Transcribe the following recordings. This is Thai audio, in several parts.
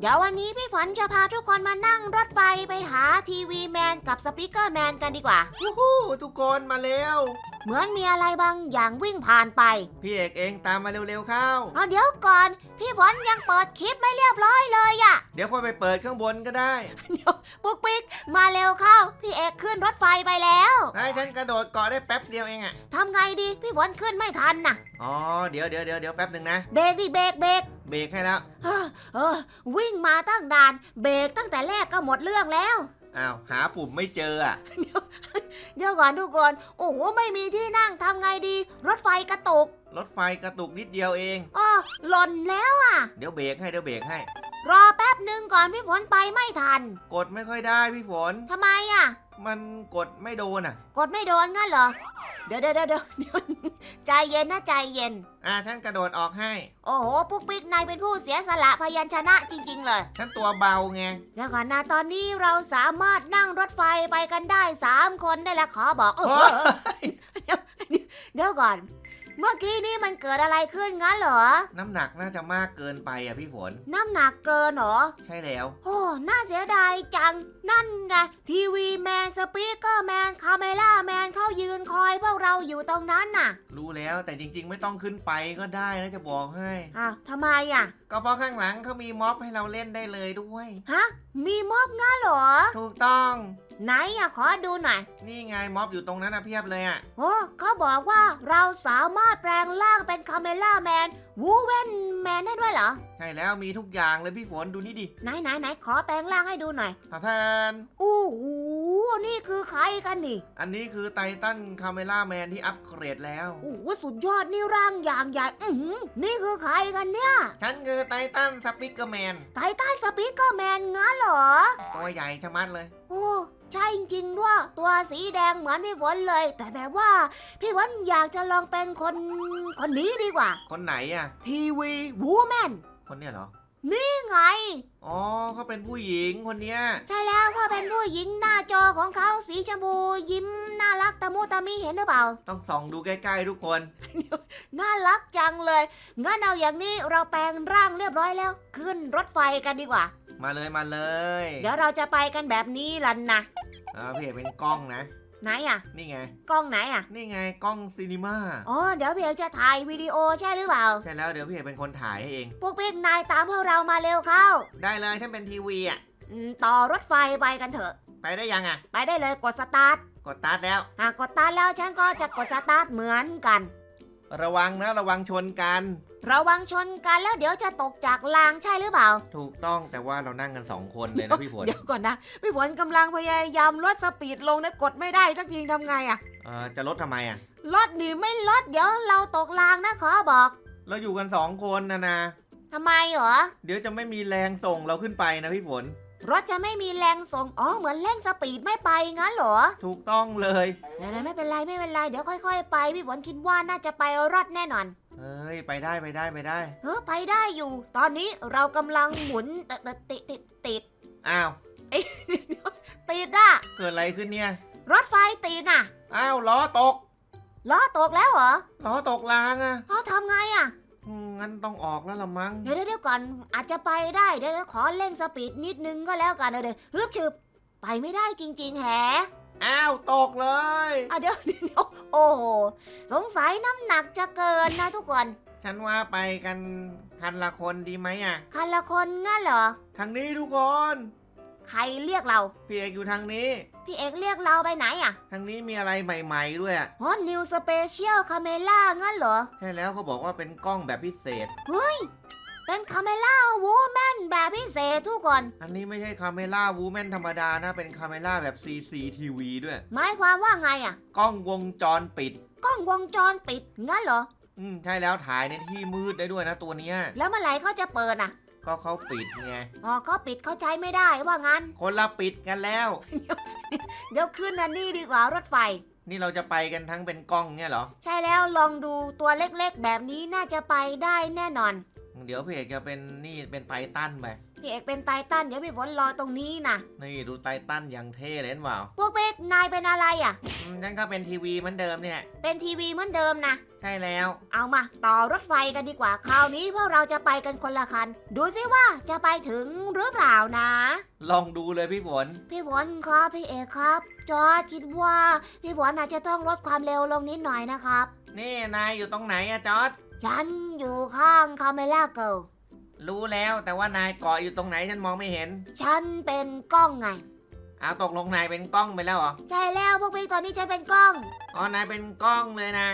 เดี๋ยววันนี้พี่ฝนจะพาทุกคนมานั่งรถไฟไปหาทีวีแมนกับสปีกเกอร์แมนกันดีกว่า วู้ฮู้ทุกคนมาแล้ว เหมือนมีอะไรบางอย่างวิ่งผ่านไปพี่เอกเองตามมาเร็วๆเข้า เอาเดี๋ยวก่อน พี่ฝนยังเปิดคลิปไม่เรียบร้อยเลยอะเดี๋ยวค่อยไปเปิดข้างบนก็ได้ปุ๊กปิ๊กมาเร็วเข้า พี่เอกขึ้นรถไฟไปแล้วให้ฉันกระโดดเกาะได้แป๊บเดียวเองอะทำไงดีพี่ฝนขึ้นไม่ทันน่ะ อ๋อเดี๋ยวเดี๋ยวเดี๋ยวเดี๋ยวแป๊บหนึ่งนะเบรกดิเบรกเบรกเบรกให้แล้วเฮ้อเออวิ่งมาตั้งนาน เบรกตั้งแต่แรกก็หมดเรื่องแล้ว อ้าวหาปุ่มไม่เจออะเดี๋ยวก่อนทุกคนโอ้โหไม่มีที่นั่งทำไงดี รถไฟกระตุก รถไฟกระตุกนิดเดียวเองอ้อหล่นแล้วอะ เดี๋ยวเบรกให้เดี๋ยวเบรกให้ รอแป๊บหนึ่งก่อนพี่ฝนไปไม่ทัน กดไม่ค่อยได้พี่ฝนทำไมอะ มันกดไม่โดนอะกดไม่โดนงั้นเหรอ เดี๋ยวเดี๋ยวเดี๋ยวเดี๋ยวเดี๋ยวใจเย็นนะใจเย็น อะฉันกระโดดออกให้ โอ้โหปุ๊กปิ๊กนายเป็นผู้เสียสละพยัญชนะจริง ๆ เลย ฉันฉันตัวเบาไงเดี๋ยวก่อนนะตอนนี้เราสามารถนั่งรถไฟไปกันได้สามคนได้แล้วขอบอกเออโอ้ยเดี๋ยวก่อน เมื่อกี้นี่มันเกิดอะไรขึ้นงั้นเหรอ น้ำหนักน่าจะมากเกินไปอะพี่ฝน น้ำหนักเกินเหรอ ใช่แล้ว โอ้น่าเสียดายจัง นั่นไงทีวีแมนสปีกเกอร์แมนคาเมล่าแมนเขายืนคอยพวกเราอยู่ตรงนั้นน่ะ รู้แล้วแต่จริงๆ ไม่ต้องขึ้นไปก็ได้นะจะบอกให้ อ้าวทำไมอะ ก็เพราะข้างหลังเขามีม็อบให้เราเล่นได้เลยด้วย ฮะ มีมอบงั้นเหรอ ถูกต้อง ไหนอะขอดูหน่อย นี่ไงม็อบอยู่ตรงนั้นนะเพียบเลยอะโอ้เขาบอกว่าเราสามารถแปลงร่างเป็นคาเมล่าแมนวูเวนแมนได้ด้วยเหรอ ใช่แล้วมีทุกอย่างเลยพี่ฝนดูนี่ดิไหนไหนไหนขอแปลงร่างให้ดูหน่อยตาแทนอู้หูนี่คือใครกันนี่ อันนี้คือไททันคาเมล่าแมนที่อัปเกรดแล้ว โอ้โหสุดยอดนี่ร่างอย่างใหญ่ อือหือนี่คือใครกันเนี่ย ฉันคือไททันสปิกเกอร์แมนไททันสปีกเกอร์แมนงั้นเหรอ ตัวใหญ่ชะมัดเลย โอ้ใช่จริงๆด้วยตัวสีแดงเหมือนพี่ฝนเลย แต่แบบว่า พี่ฝนอยากจะลองเป็นคนคนนี้ดีกว่า คนไหนอะทีวีวูแมนคนเนี้ยเหรอ นี่ไง อ๋อเขาเป็นผู้หญิงคนเนี้ย ใช่แล้วก็เป็นผู้หญิงหน้าจอของเขาสีชมพูยิ้มน่ารักตะมุตะมิเห็นหรือเปล่า ต้องส่องดูใกล้ๆทุกคน น่ารักจังเลย งั้นเอาอย่างนี้เราแปลงร่างเรียบร้อยแล้ว ขึ้นรถไฟกันดีกว่า มาเลยมาเลย เดี๋ยวเราจะไปกันแบบนี้ลันนะอ่าพี่เอกเป็นกล้องนะ ไหนอะ นี่ไง กล้องไหนอะ นี่ไงกล้องซีนีมาอ๋อ เดี๋ยวพี่เอกจะถ่ายวิดีโอใช่หรือเปล่า ใช่แล้วเดี๋ยวพี่เอกเป็นคนถ่ายให้เอง พวกพี่นายตามพวกเรามาเร็วเข้าได้เลยฉันเป็นทีวีอะอืมต่อรถไฟไปกันเถอะ ไปได้ยังอะ ไปได้เลยกดสตาร์ท กดตัดแล้ว หากกดสตาร์ทแล้วฉันก็จะกดสตาร์ทเหมือนกัน ระวังนะระวังชนกัน ระวังชนกันแล้วเดี๋ยวจะตกจากรางใช่หรือเปล่า ถูกต้องแต่ว่าเรานั่งกันสองคนเลยนะพี่ฝนเดี๋ยวก่อนนะ พี่ฝนกำลังพยายามลดสปีดลงนะกดไม่ได้สักทีทำไงอะเออจะลดทำไมอะ ลดดีไม่ลดเดี๋ยวเราตกรางนะขอบอกเราอยู่กันสองคนนะนะทำไมเหรอ เดี๋ยวจะไม่มีแรงส่งเราขึ้นไปนะพี่ฝน รถจะไม่มีแรงส่ง อ๋อ เหมือนเร่งสปีดไม่ไปงั้นเหรอถูกต้องเลย ไหนๆไม่เป็นไรไม่เป็นไร เดี๋ยวค่อย ๆ ไป พี่ฝนคิดว่าน่าจะไปรอดแน่นอน เอ้ย ไปได้ไปได้ไปได้ เออไปได้อยู่ ตอนนี้เรากำลังหมุนติดติดติดติดอ้าว ติดอะเกิดอะไรขึ้นเนี่ย รถไฟติดอะอ้าวล้อตก ล้อตกแล้วเหรอล้อตกรางอะเขาทำไงอะอืมงั้นต้องออกแล้วละมั้ง เดี๋ยวเดี๋ยวเดี๋ยวก่อนอาจจะไปได้เดี๋ยวเดี๋ยวขอเร่งสปีดนิดนึงก็แล้วกันเดี๋ยวเดี๋ยวฮึบฉึบไปไม่ได้จริง ๆ แฮะ อ้าวตกเลย อะเดี๋ยวเดี๋ยวเดี๋ยวโอ้โหสงสัยน้ำหนักจะเกินนะทุกคน ฉันว่าไปกันคันละคนดีไหมอะ คันละคนงั้นเหรอ ทางนี้ทุกคน ใครเรียกเรา พี่เอกอยู่ทางนี้ พี่เอกเรียกเราไปไหนอะทางนี้มีอะไรใหม่ๆด้วยอะฮอนิวสเปเชียลคาเมล่างั้นเหรอ ใช่แล้วเขาบอกว่าเป็นกล้องแบบพิเศษ เป็นคาเมล่าวูแมนแบบพิเศษทุกคน อันนี้ไม่ใช่คาเมล่าวูแมนธรรมดานะ เป็นคาเมล่าแบบ CCTV ด้วย หมายความว่าไงอะ กล้องวงจรปิด กล้องวงจรปิดงั้นเหรอ อืมใช่แล้วถ่ายในที่มืดได้ด้วยนะตัวเนี้ย แล้วเมื่อไหร่เขาจะเปิดอะ ก็เขาปิดไง อ๋อเขาปิดเขาใช้ไม่ได้ว่างั้น คนละปิดกันแล้ว เดี๋ยวขึ้นอันนี้ดีกว่ารถไฟ นี่เราจะไปกันทั้งเป็นกล้องเนี่ยเหรอ ใช่แล้วลองดูตัวเล็กๆแบบนี้น่าจะไปได้แน่นอน เดี๋ยวพี่เอกจะเป็นนี่เป็นไททันไป พี่เอกเป็นไททันเดี๋ยวพี่ฝนรอตรงนี้นะนี่ดูไททันอย่างเท่เลยเห็นเปล่าพวกเป๊กนายเป็นอะไรอะอืมนั่นก็เป็นทีวีเหมือนเดิมเนี่ย เป็นทีวีเหมือนเดิมนะ ใช่แล้ว เอามาต่อรถไฟกันดีกว่า คราวนี้พวกเราจะไปกันคนละคัน ดูซิว่าจะไปถึงหรือเปล่านะ ลองดูเลยพี่ฝน พี่ฝนครับพี่เอกครับ จอร์จคิดว่า พี่ฝนอาจจะต้องลดความเร็วลงนิดหน่อยนะครับ นี่นายอยู่ตรงไหนอะจอร์ด ฉันอยู่ข้างคาเมล่าเกิลรู้แล้วแต่ว่านายเกาะอยู่ตรงไหนฉันมองไม่เห็นฉันเป็นกล้องไง เอาตกลงนายเป็นกล้องไปแล้วเหรอ ใช่แล้วพวกพี่ตอนนี้ฉันเป็นกล้อง อ๋อ นายเป็นกล้องเลยนะ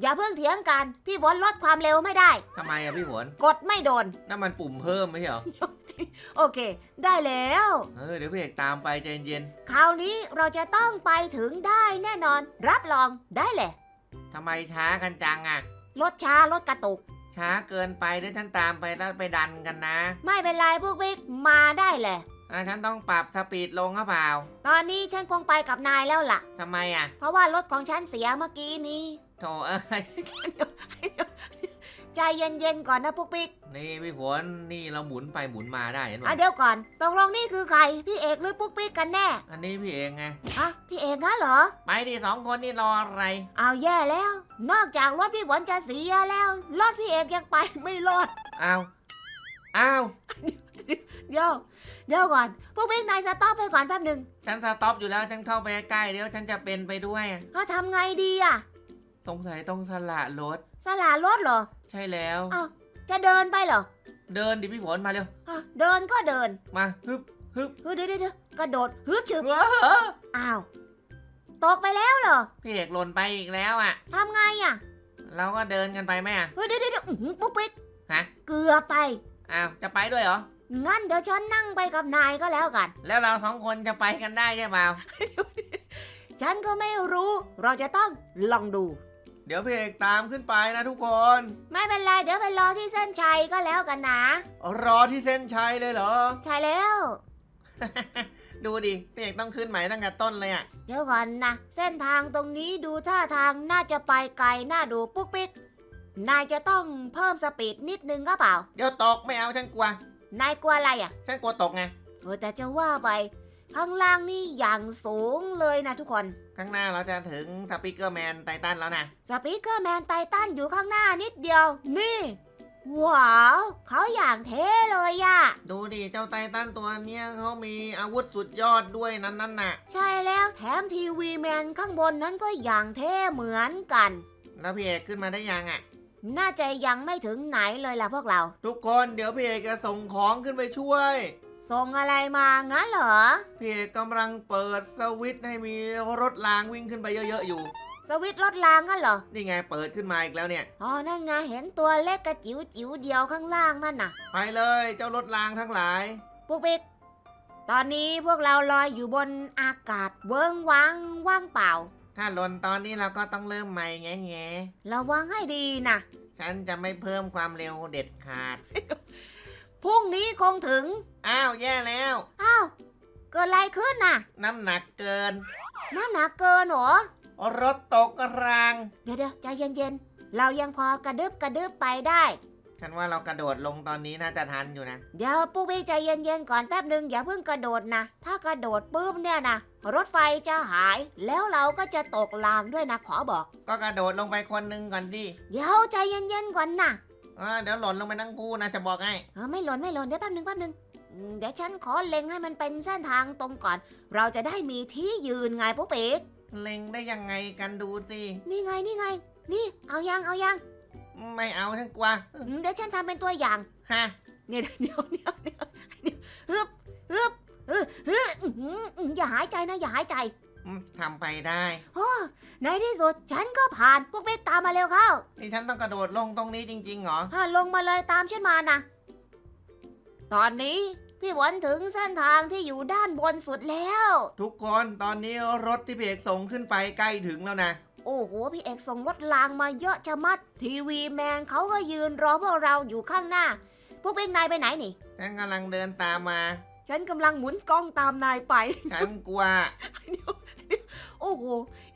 อย่าเพิ่งเถียงกัน พี่ฝนลดความเร็วไม่ได้ ทำไมอะพี่ฝนกดไม่โดน นั่นมันปุ่มเพิ่มไม่ใช่เหรอ โอเค ได้แล้ว เออเดี๋ยวพี่เอกตามไปใจเย็นคราวนี้เราจะต้องไปถึงได้แน่นอน รับรองได้เลยทำไมช้ากันจังอะ รถช้ารถกระตุก ช้าเกินไปเดี๋ยวฉันตามไปแล้วไปดันกันนะไม่เป็นไรพวกพี่มาได้เลยอะฉันต้องปรับสปีดลงหรือเปล่าตอนนี้ฉันคงไปกับนายแล้วล่ะ ทำไมอะเพราะว่ารถของฉันเสียเมื่อกี้นี้ โถเอ้ย ใจเย็นๆก่อนนะพวกพี่นี่พี่ฝนนี่เราหมุนไปหมุนมาได้เห็นไหมอะเดี๋ยวก่อนตกลงนี่คือใคร พี่เอกหรือปุ๊กปิ๊กกันแน่อันนี้พี่เองไงอะพี่เอกงั้นเหรอ ไปดิสองคนนี่รออะไร เอาแย่แล้ว นอกจากรถพี่ฝนจะเสียแล้ว รถพี่เอกยังไปไม่รอด อ้าว อ้าว เดี๋ยว เดี๋ยวก่อน พวกพี่นายสต็อปไปก่อนแป๊บหนึ่งฉันสต็อปอยู่แล้วฉันเข้าไปใกล้ๆเดี๋ยวฉันจะเป็นไปด้วยเขาทำไงดีอะสงสัยต้องสละรถ สลารถเหรอ ใช่แล้ว อ้าว จะเดินไปเหรอเดินดิพี่ฝนมาเร็วอะเดินก็เดินมาฮึบฮึบเฮ้ยเดี๋ยวเดี๋ยวเดี๋ยวกระโดดฮึบฉึบ ว้าอ้าว ตกไปแล้วเหรอพี่เอกหล่นไปอีกแล้วอะ ทำไงอะเราก็เดินกันไปไหมอะ เฮ้ยเดี๋ยวเดี๋ยวเดี๋ยวอื้อหือปุ๊กปิ๊กฮะ เกือบไป อ้าวจะไปด้วยเหรอ งั้นเดี๋ยวฉันนั่งไปกับนายก็แล้วกัน แล้วเราสองคนจะไปกันได้ใช่เปล่า ฉันก็ไม่รู้ เราจะต้องลองดู เดี๋ยวพี่เอกตามขึ้นไปนะทุกคน ไม่เป็นไรเดี๋ยวไปรอที่เส้นชัยก็แล้วกันนะ รอที่เส้นชัยเลยเหรอ ใช่แล้ว ดูดิพี่เอกต้องขึ้นใหม่ตั้งแต่ต้นเลยอะเดี๋ยวก่อนนะ เส้นทางตรงนี้ดูท่าทางน่าจะไปไกลน่าดูปุ๊กปิ๊กนายจะต้องเพิ่มสปีดนิดนึงก็เปล่า เดี๋ยวตกไม่เอาฉันกลัว นายกลัวอะไรอะฉันกลัวตกไง เออแต่จะว่าไป ข้างล่างนี่อย่างสูงเลยนะทุกคน ข้างหน้าเราจะถึงสปีกเกอร์แมนไททันแล้วนะ สปีกเกอร์แมนไททันอยู่ข้างหน้านิดเดียว นี่ ว้าวเขาอย่างเท่เลยอะดูดิเจ้าไททันตัวเนี้ยเขามีอาวุธสุดยอดด้วยนั้นนั่นน่ะ ใช่แล้วแถมทีวีแมนข้างบนนั้นก็อย่างเท่เหมือนกัน แล้วพี่เอกขึ้นมาได้ยังอะ น่าจะยังไม่ถึงไหนเลยล่ะพวกเรา ทุกคนเดี๋ยวพี่เอกจะส่งของขึ้นไปช่วย ส่งอะไรมางั้นเหรอ พี่เอกกำลังเปิดสวิตช์ให้มีรถรางวิ่งขึ้นไปเยอะๆอยู่ สวิตช์รถรางงั้นเหรอ นี่ไงเปิดขึ้นมาอีกแล้วเนี่ย อ๋อ นั่นไงเห็นตัวเล็กกระจิ๋วจิ๋วเดียวข้างล่างนั่นน่ะ ไปเลยเจ้ารถรางทั้งหลาย ปุ๊กปิ๊ก ตอนนี้พวกเราลอยอยู่บนอากาศเวิงว้างว่างเปล่า ถ้าหล่นตอนนี้เราก็ต้องเริ่มใหม่แง่แง่ระวังให้ดีนะๆฉันจะไม่เพิ่มความเร็วเด็ดขาด พรุ่งนี้คงถึง อ้าวแย่แล้ว อ้าว เกิดอะไรขึ้นน่ะ น้ำหนักเกิน น้ำหนักเกินเหรอ รถตกราง เดี๋ยวเดี๋ยวใจเย็นๆ เรายังพอกระดึบกระดึบไปได้ ฉันว่าเรากระโดดลงตอนนี้น่าจะทันอยู่นะ เดี๋ยวปุ๊กปิ๊กใจเย็นๆก่อนแป๊บหนึ่งอย่าเพิ่งกระโดดนะ ถ้ากระโดดปุ๊บเนี่ยนะรถไฟจะหายแล้วเราก็จะตกรางด้วยนะขอบอก ก็กระโดดลงไปคนหนึ่งก่อนดิเดี๋ยวใจเย็นๆก่อนนะเออเดี๋ยวหล่นลงไปทั้งคู่นะจะบอกให้ เออไม่หล่นไม่หล่นเดี๋ยวแป๊บหนึ่งแป๊บหนึ่งอืมเดี๋ยวฉันขอเล็งให้มันเป็นเส้นทางตรงก่อน เราจะได้มีที่ยืนไงปุ๊กปิ๊ก เล็งได้ยังไงกันดูสินี่ไงนี่ไง นี่เอายังเอายังไม่เอาฉันกลัวอืมเดี๋ยวฉันทำเป็นตัวอย่าง ฮะเนี่ยเดี๋ยวเดี๋ยวเดี๋ยวเดี๋ยวฮึบฮึบฮึบฮึบอื้อหืออื้ออย่าหายใจนะอย่าหายใจอืมทำไปได้โอ้ในที่สุดฉันก็ผ่านพวกเบกตามมาเร็วเข้านี่ฉันต้องกระโดดลงตรงนี้จริงๆเหรอ อ่าลงมาเลยตามฉันมานะตอนนี้ พี่หวนถึงเส้นทางที่อยู่ด้านบนสุดแล้ว ทุกคนตอนนี้รถที่พี่เอกส่งขึ้นไปใกล้ถึงแล้วนะ โอ้โห พี่เอกส่งรถรางมาเยอะชะมัด ทีวีแมนเขาก็ยืนรอพวกเราอยู่ข้างหน้า พวกเบกนายไปไหนนี่ฉันกำลังเดินตามมา ฉันกำลังหมุนกล้องตามนายไป ฉันกลัว โอ้โห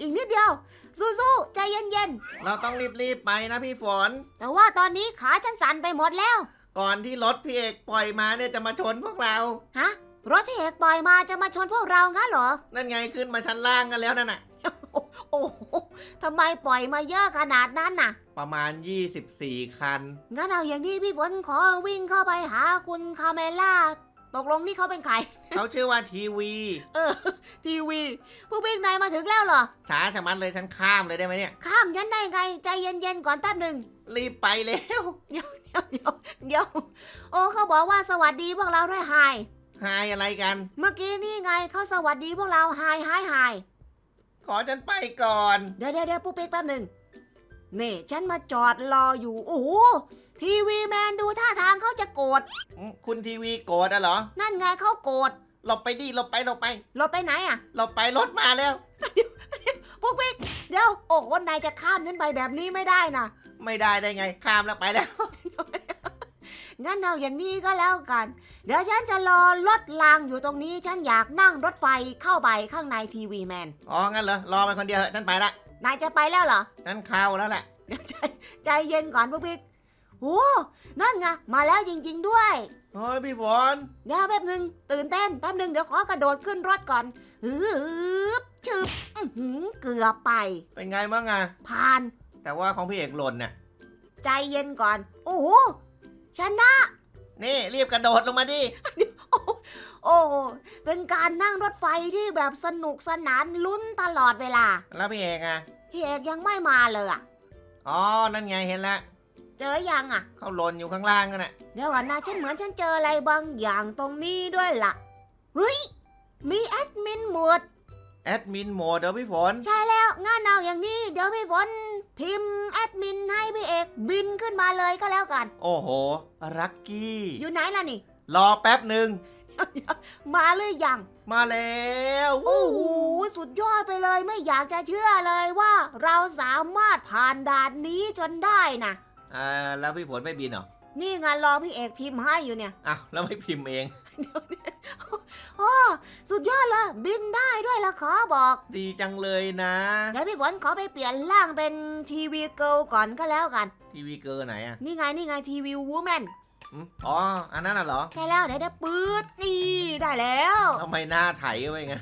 อีกนิดเดียว สู้ๆ ใจเย็นเราต้องรีบๆไปนะพี่ฝน ๆ แต่ว่าตอนนี้ขาฉันสั่นไปหมดแล้ว ก่อนที่รถพี่เอกปล่อยมาเนี่ยจะมาชนพวกเรา ฮะ รถพี่เอกปล่อยมาจะมาชนพวกเรางั้นเหรอ นั่นไงขึ้นมาชั้นล่างกันแล้วนั่นน่ะ โอ้โหทำไมปล่อยมาเยอะขนาดนั้นน่ะ ประมาณ 24 คัน งั้นเอาอย่างนี้พี่ฝนขอวิ่งเข้าไปหาคุณคาเมล่า ตกลงนี่เขาเป็นใคร เขาชื่อว่าทีวีทีวีผู้วิ่งนายมาถึงแล้วเหรอ ช้าชะมัดเลยฉันข้ามเลยได้ไหมเนี่ย ข้ามฉันได้ไง ใจเย็นๆก่อนแป๊บหนึ่ง รีบไปแล้วเดี๋ยวเดี๋ยวเดี๋ยวโอ้เขาบอกว่าสวัสดีพวกเราด้วยไฮหายอะไรกัน เมื่อกี้นี่ไงเขาสวัสดีพวกเราไฮไฮไฮขอฉันไปก่อน เดี๋ยวเดี๋ยวเดี๋ยวปุ๊กปิ๊กแป๊บหนึ่งนี่ฉันมาจอดรออยู่ โอ้โหทีวีแมนดูท่าทางเขาจะโกรธอืมคุณทีวีโกรธอะเหรอนั่นไงเขาโกรธหลบไปดิหลบไปหลบไปหลบไปไหนอะหลบไปรถมาแล้ว ปุ๊กปิ๊กเดี๋ยวโอ้โหนายจะข้ามฉันไปแบบนี้ไม่ได้นะ ไม่ได้ได้ไง ข้ามแล้วไปแล้ว งั้นเอาอย่างนี้ก็แล้วกัน เดี๋ยวฉันจะรอรถรางอยู่ตรงนี้ ฉันอยากนั่งรถไฟเข้าไปข้างในทีวีแมน อ๋อ งั้นเหรอ รอไปคนเดียวเถอะฉันไปละ นายจะไปแล้วเหรอ ฉันเข้าแล้วแหละ เดี๋ยวใจใจเย็นก่อนปุ๊กปิ๊กโอ้นั่นไงมาแล้วจริง ๆด้วย เฮ้ยพี่ฝน เดี๋ยวแป๊บหนึ่งตื่นเต้นแป๊บหนึ่งเดี๋ยวขอกระโดดขึ้นรถก่อนฮึบชึบอื้อหือเกือบไป เป็นไงบ้างอะผ่าน แต่ว่าของพี่เอกหล่นเนี่ยใจเย็นก่อน โอ้โหชนะนี่รีบกระโดดลงมาดิ โอ้โหเป็นการนั่งรถไฟที่แบบสนุกสนานลุ้นตลอดเวลา แล้วพี่เอกอะพี่เอกยังไม่มาเลยอะอ๋อ นั่นไงเห็นแล้วเจอยังอะเขาหล่นอยู่ข้างล่างกันน่ะ เดี๋ยวก่อนนะฉันเหมือนฉันเจออะไรบางอย่างตรงนี้ด้วยล่ะ เฮ้ย มีแอดมินหมด แอดมินโหมดเดี๋ยวพี่ฝน ใช่แล้วงานเอาอย่างนี้ เดี๋ยวพี่ฝน พิมพ์แอดมินให้พี่เอกบินขึ้นมาเลยก็แล้วกัน โอ้โห รักกี้ อยู่ไหนล่ะนี่ รอแป๊บหนึ่ง มาเลยยัง มาแล้วโอ้โหสุดยอดไปเลยไม่อยากจะเชื่อเลยว่า เราสามารถผ่านด่านนี้จนได้นะอ่าแล้วพี่ฝนไม่บินเหรอ นี่งานรอพี่เอกพิมพ์ให้อยู่เนี่ยอ้าวแล้วไม่พิมพ์เอง โอ้สุดยอดเลยบินได้ด้วยละขอบอก ดีจังเลยนะเดี๋ยวพี่ฝนขอไปเปลี่ยนร่างเป็นทีวีเกิลก่อนก็แล้วกัน ทีวีเกอร์ไหนอะนี่ไงนี่ไงทีวีวูแมนอืมอ๋อ อันนั้นน่ะเหรอใช่แล้วเดี๋ยวเดี๋ยวปื๊ดนี่ได้แล้ว ทำไมหน้าไถไว้ไง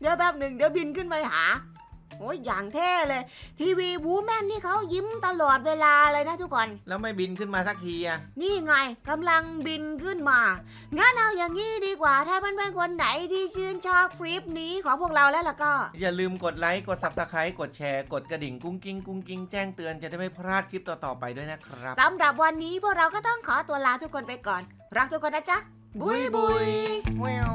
เดี๋ยวแป๊บหนึ่งเดี๋ยวบินขึ้นไปหา โอ้ยอย่างเท่เลย ทีวีวูแมนนี่เขายิ้มตลอดเวลาเลยนะทุกคน แล้วไม่บินขึ้นมาสักทีอะนี่ไงกำลังบินขึ้นมา งั้นเอาอย่างนี้ดีกว่า ถ้าเพื่อนๆคนไหนที่ชื่นชอบคลิปนี้ของพวกเราแล้วล่ะก็ อย่าลืมกดไลค์ กด subscribe กดแชร์ กดกระดิ่งกุ้งกิ้งกุ้งกิ้งแจ้งเตือนจะได้ไม่พลาดคลิปต่อๆไปด้วยนะครับสำหรับวันนี้พวกเราก็ต้องขอตัวลาทุกคนไปก่อน รักทุกคนนะจ๊ะบุยบุยแวว